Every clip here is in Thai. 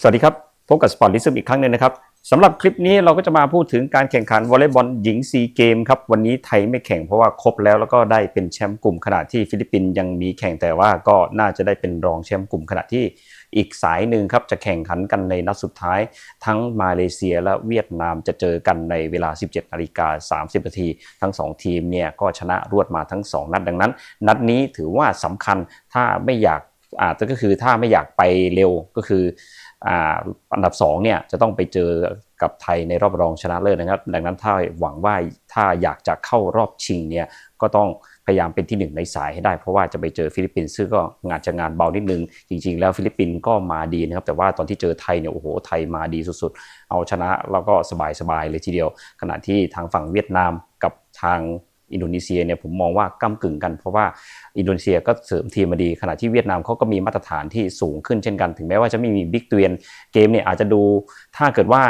สวัสดีครับ พบกับสปอร์ตลิซึมอีกครั้งหนึ่งนะครับสำหรับคลิปนี้เราก็จะมาพูดถึงการแข่งขันวอลเลย์บอลหญิงซีเกมครับวันนี้ไทยไม่แข่งเพราะว่าครบแล้วแล้วก็ได้เป็นแชมป์กลุ่มขณะที่ฟิลิปปินส์ยังมีแข่งแต่ว่าก็น่าจะได้เป็นรองแชมป์กลุ่มขณะที่อีกสายหนึ่งครับจะแข่งขันกันในนัดสุดท้าย ทั้งมาเลเซียและเวียดนามจะเจอกันในเวลา 17นาฬิกา30นาทีทั้งสองทีมเนี่ยก็ชนะรวดมาทั้งสองนัดดังนั้น นัดนี้ถือว่าสำคัญถ้าไม่อยาก อ่าก็คือถ้าไม่อยากไปเร็วก็คืออ่าอันดับ2เนี่ยจะต้องไปเจอกับไทยในรอบรองชนะเลิศนะครับ ดังนั้นถ้าหวังว่าถ้าอยากจะเข้ารอบชิงเนี่ยก็ต้องพยายามเป็นที่หนึ่งในสายให้ได้ เพราะว่าจะไปเจอฟิลิปปินส์ซึ่งก็งานจะงานเบานิดนึง จริง ๆ แล้วฟิลิปปินส์ก็มาดีนะครับ แต่ว่าตอนที่เจอไทยเนี่ยโอ้โหไทยมาดีสุดๆ เอาชนะแล้วก็สบายๆเลยทีเดียว ขณะที่ทางฝั่งเวียดนามกับทาง อินโดนีเซียเนี่ยผมมองว่าก้ากึ่งกัน เพราะว่าอินโดนีเซียก็เสริมทีมมาดีขณะที่เวียดนามเขาก็มีมาตรฐานที่สูงขึ้นเช่นกัน ถึงแม้ว่าจะไม่มีบิ๊กเตียนเกมเนี่ยอาจจะดูถ้าเกิดว่า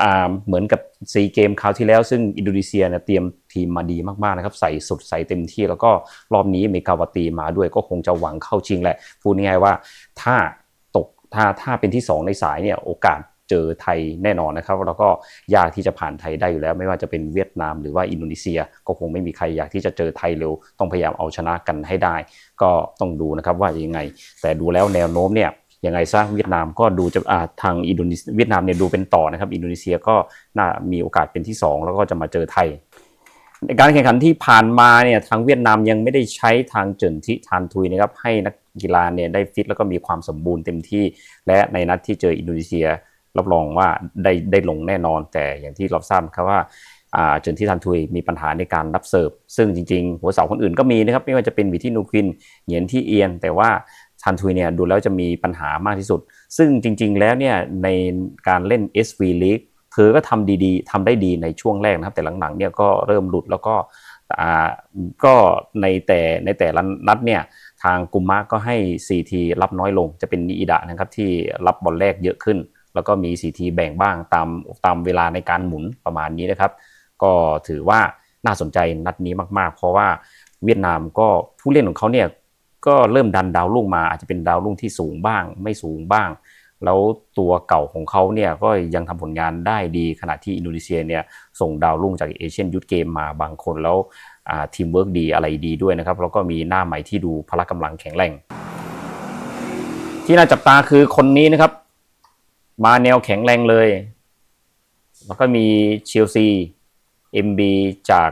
อ่าเหมือนกับซีเกมคราวที่แล้ว ซึ่งอินโดนีเซียเนี่ยเตรียมทีมมาดีมากๆนะครับใส่สุดใส่เต็มที่แล้วก็รอบนี้เมกาวตีมาด้วยก็คงจะหวังเข้าชิงแหละพูดง่ายๆว่าถ้าตกถ้าถ้าเป็นที่ 2 ในสายเนี่ยโอกาส จอไทยแน่นอนนะครับแล้วก็ยากที่จะผ่านไทยได้อยู่แล้ว ไม่ว่าจะเป็นเวียดนามหรือว่าอินโดนีเซีย ก็คงไม่มีใครอยากที่จะเจอไทยเร็วต้องพยายามเอาชนะกันให้ได้ ก็ต้องดูนะครับว่ายังไง แต่ดูแล้วแนวโน้มเนี่ยยังไงซะเวียดนามก็ดูจะอาทางอินโดนีเซียเวียดนามเนี่ยดูเป็นต่อนะครับ อินโดนีเซียก็น่ามีโอกาสเป็นที่ 2 แล้วก็จะมาเจอไทยในการแข่งขันที่ผ่านมาเนี่ยทางเวียดนามยังไม่ได้ใช้ทางเจินทิทานทุยนะครับให้นักกีฬาเนี่ยได้ฟิตแล้วก็มีความสมบูรณ์เต็มที่ และในนัดที่เจออินโดนีเซีย รับรองว่าได้ได้ลงแน่นอน แต่อย่างที่เราทราบครับว่าจนที่ทันทุยมีปัญหาในการรับเสิร์ฟ ซึ่งจริงๆ หัวเสาคนอื่นก็มีนะครับ ไม่ว่าจะเป็นวิที่นูควินเหยียนที่เอียน แต่ว่าทันทุยเนี่ยดูแล้วจะมีปัญหามากที่สุด ซึ่งจริงๆแล้วเนี่ยในการเล่น SV League เธอก็ทำดีๆทำได้ดีในช่วงแรกนะครับ แต่หลังๆเนี่ยก็เริ่มหลุดแล้วก็ก็ในแต่ในแต่ละนัดเนี่ยทางกุมมะก็ให้ CT รับน้อยลงจะเป็นนิอิดะนะครับที่รับบอลแรกเยอะขึ้น แล้วก็มี CT แบ่งบ้างตามตามเวลาในการหมุนประมาณนี้นะครับ ก็ถือว่าน่าสนใจนัดนี้มากๆ เพราะว่าเวียดนามก็ผู้เล่นของเขาเนี่ยก็เริ่มดันดาวรุ่งมาอาจจะเป็นดาวรุ่งที่สูงบ้าง ไม่สูงบ้าง แล้วตัวเก่าของเขาเนี่ยก็ยังทำผลงานได้ดีขณะที่อินโดนีเซียเนี่ยส่งดาวรุ่งจากเอเชียนยูทเกมมาบางคนแล้วทีมเวิร์กดีอะไรดีด้วยนะครับแล้วก็มีหน้าใหม่ที่ดูพละกำลังแข็งแรงที่น่าจับตาคือคนนี้นะครับ มาแนวแข็งแรงเลย แล้วก็มีเชลซี MB จาก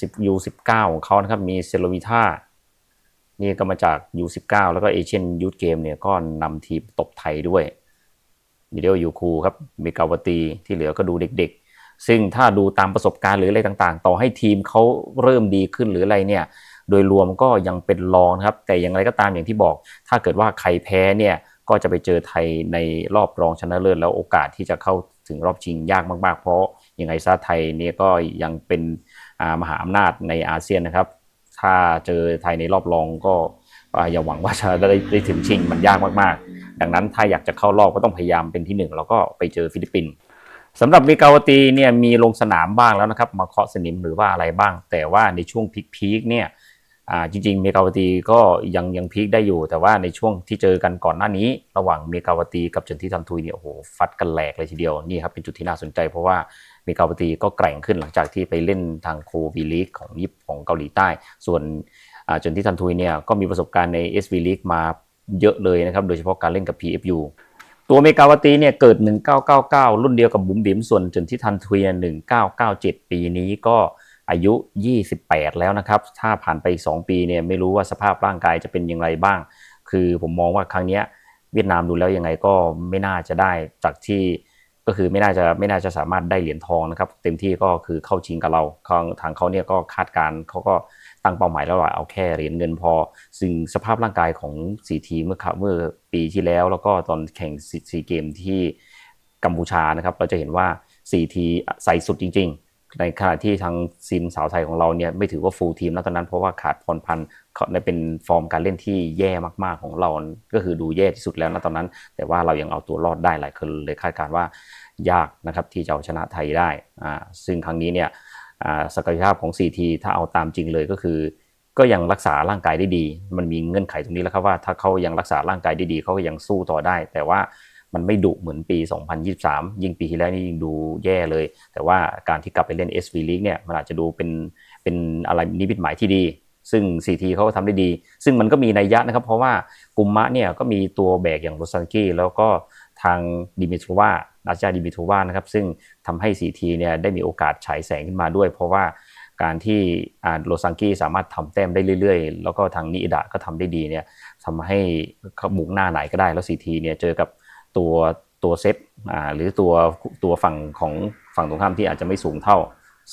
10U19 ของเขานะครับ มีเซโลวิท่านี่ก็มาจาก U19 แล้วก็เอเชียนยูทเกมเนี่ยก็นำทีมตบไทยด้วยมิเดลยูคูครับเมกาวตีที่เหลือก็ดูเด็กๆ ซึ่งถ้าดูตามประสบการณ์หรืออะไรต่างๆ ต่อให้ทีมเขาเริ่มดีขึ้นหรืออะไรเนี่ย โดยรวมก็ยังเป็นรองครับ แต่อย่างไรก็ตามอย่างที่บอก ถ้าเกิดว่าใครแพ้เนี่ย ก็จะไปเจอไทยในรอบรองชนะเลิศแล้วโอกาสที่จะเข้าถึงรอบชิงยากมาก ๆ เพราะยังไงซะไทยเนี่ยก็ยังเป็นมหาอำนาจในอาเซียนนะครับ ถ้าเจอไทยในรอบรองก็อย่าหวังว่าจะได้ได้ถึงชิงมันยากมากๆ ดังนั้นถ้าอยากจะเข้ารอบก็ต้องพยายามเป็นที่หนึ่งแล้วก็ไปเจอฟิลิปปินส์สำหรับมิกาวตีเนี่ยมีลงสนามบ้างแล้วนะครับ มาเคาะสนิมหรือว่าอะไรบ้าง แต่ว่าในช่วงพีคๆเนี่ย อ่าจริงๆ เมกาวตีก็ยังยังพีคได้อยู่ แต่ว่าในช่วงที่เจอกันก่อนหน้านี้ ระหว่างเมกาวตีกับเจินที่ทันทุยเนี่ยโอ้โหฟัดกันแหลกเลยทีเดียวนี่ครับเป็นจุดที่น่าสนใจ เพราะว่าเมกาวตีก็แกร่งขึ้นหลังจากที่ไปเล่นทางโควีลีกของญี่ปุ่นของเกาหลีใต้ ส่วนอ่าเจินที่ทันทุยเนี่ยก็มีประสบการณ์ใน SV League มาเยอะเลยนะครับโดยเฉพาะการเล่นกับ PFU ตัวเมกาวตีเนี่ยเกิด 1999 รุ่นเดียวกับบุ๋มบิ๋มส่วนจนที่ทันทุย1997 ปีนี้ก็ อายุ 28 แล้วนะครับ ถ้าผ่านไป 2 ปีเนี่ยไม่รู้ว่าสภาพร่างกายจะเป็นอย่างไรบ้าง คือผมมองว่าครั้งนี้เวียดนามดูแล้วยังไงก็ไม่น่าจะได้จากที่ก็คือไม่น่าจะไม่น่าจะสามารถได้เหรียญทองนะครับ เต็มที่ก็คือเข้าชิงกับเราทางเขาเนี่ยก็คาดการเขาก็ตั้งเป้าหมายแล้วว่าเอาแค่เหรียญเงินพอ ซึ่งสภาพร่างกายของสีทีเมื่อเมื่อปีที่แล้ว แล้วก็ตอนแข่งซีเกมที่กัมพูชานะครับ เราจะเห็นว่าสีทีใส่สุดจริง ๆ ในขณะที่ทางซิมสาวไทยของเราเนี่ยไม่ถือว่าฟูลทีมแล้วตอนนั้นเพราะว่าขาดพรพันธ์ในเป็นฟอร์มการเล่นที่แย่มากๆของเรา ก็คือดูแย่ที่สุดแล้วนะตอนนั้น แต่ว่าเรายังเอาตัวรอดได้หลายคนเลยคาดการณ์ว่ายากนะครับที่จะเอาชนะไทยได้อ่าซึ่งครั้งนี้เนี่ยศักยภาพของ CT ถ้าเอาตามจริงเลยก็คือ ก็ยังรักษาร่างกายได้ดี มันมีเงื่อนไขตรงนี้แล้วครับว่าถ้าเขายังรักษาร่างกายได้ดีเขาก็ยังสู้ต่อได้ แต่ว่า มันไม่ดุเหมือนปี 2023 ยิ่งปีที่แล้วนี่ยิ่งดูแย่เลย แต่ว่าการที่กลับไปเล่น SV League เนี่ยมันอาจจะดูเป็นเป็นอะไรนิมิตหมายที่ดี ซึ่ง CT เขาก็ทำได้ดี ซึ่งมันก็มีนัยยะนะครับ เพราะว่ากุมมะเนี่ยก็มีตัวแบกอย่างโรซันกี้แล้วก็ทางดิมิทรวาอาจารย์ดิมิทรวานะครับ ซึ่งทำให้ CT เนี่ยได้มีโอกาสฉายแสงขึ้นมาด้วย เพราะว่าการที่อ่าโรซังกี้สามารถทำแต้มได้เรื่อยๆ แล้วก็ทางนิอิดะก็ทำได้ดีเนี่ยทำให้เขาบุกหน้าไหนก็ได้แล้ว CT เนี่ยเจอกับ ตัวตัวเซตอ่าหรือตัวตัวฝั่งของฝั่งตรงข้ามที่อาจจะไม่สูงเท่า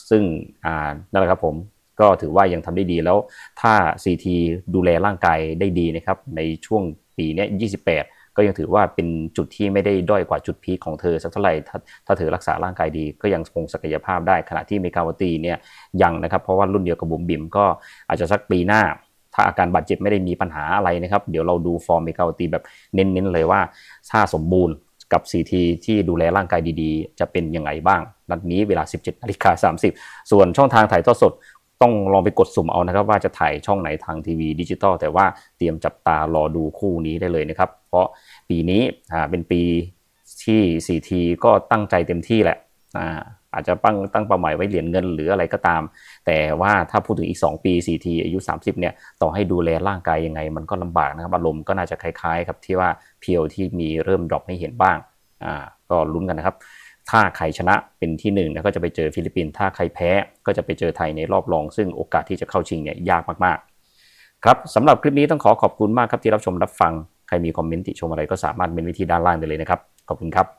ซึ่งอ่านั่นแหละครับผมก็ถือว่ายังทำได้ดีแล้ว ถ้า CT ดูแลร่างกายได้ดีนะครับ ในช่วงปีนี้ย28 ก็ยังถือว่าเป็นจุดที่ไม่ได้ด้อยกว่าจุดพีคของเธอสักเท่าไหร่ถ้าถ้าเธอรักษาร่างกายดี ก็ยังคงศักยภาพได้ขณะที่เมกาวตีเนี่ยยังนะครับ เพราะว่ารุ่นเดียวกับบุ๋มบิมก็อาจจะสักปีหน้า ถ้าอาการบาดเจ็บไม่ได้มีปัญหาอะไรนะครับ เดี๋ยวเราดูฟอร์มเมกาตีแบบเน้นๆเลยว่า ถ้าสมบูรณ์กับ CT ที่ดูแลร่างกายดีๆ จะเป็นยังไงบ้าง นัดนี้เวลา 17นาฬิกา30 ส่วนช่องทางถ่ายทอดสดต้องลองไปกดสุ่มเอานะครับ ว่าจะถ่ายช่องไหนทางทีวีดิจิตอลแต่ว่าเตรียมจับตารอดูคู่นี้ได้เลยนะครับ เพราะปีนี้อ่าเป็นปีที่ CT ก็ตั้งใจเต็มที่แหละอ่า อาจจะตั้งตั้งเป้าหมายไว้เหรียญเงินหรืออะไรก็ตาม แต่ว่าถ้าพูดถึงอีก 2 ปี CT อายุ 30 เนี่ย ต่อให้ดูแลร่างกายยังไง มันก็ลำบากนะครับอารมณ์ก็น่าจะคล้ายๆ ครับที่ว่าเพียวที่มีเริ่มดรอปให้เห็นบ้างอ่าก็ลุ้นกันนะครับ ถ้าใครชนะเป็นที่หนึ่งก็จะไปเจอฟิลิปปินส์ถ้าใครแพ้ก็จะไปเจอไทยในรอบรอง ซึ่งโอกาสที่จะเข้าชิงเนี่ยยากมากๆ ครับสำหรับคลิปนี้ต้องขอขอบคุณมากครับที่รับชมรับฟังใครมีคอมเมนต์ติชมอะไรก็สามารถเมนไว้ที่ด้านล่างได้เลยนะครับขอบคุณครับ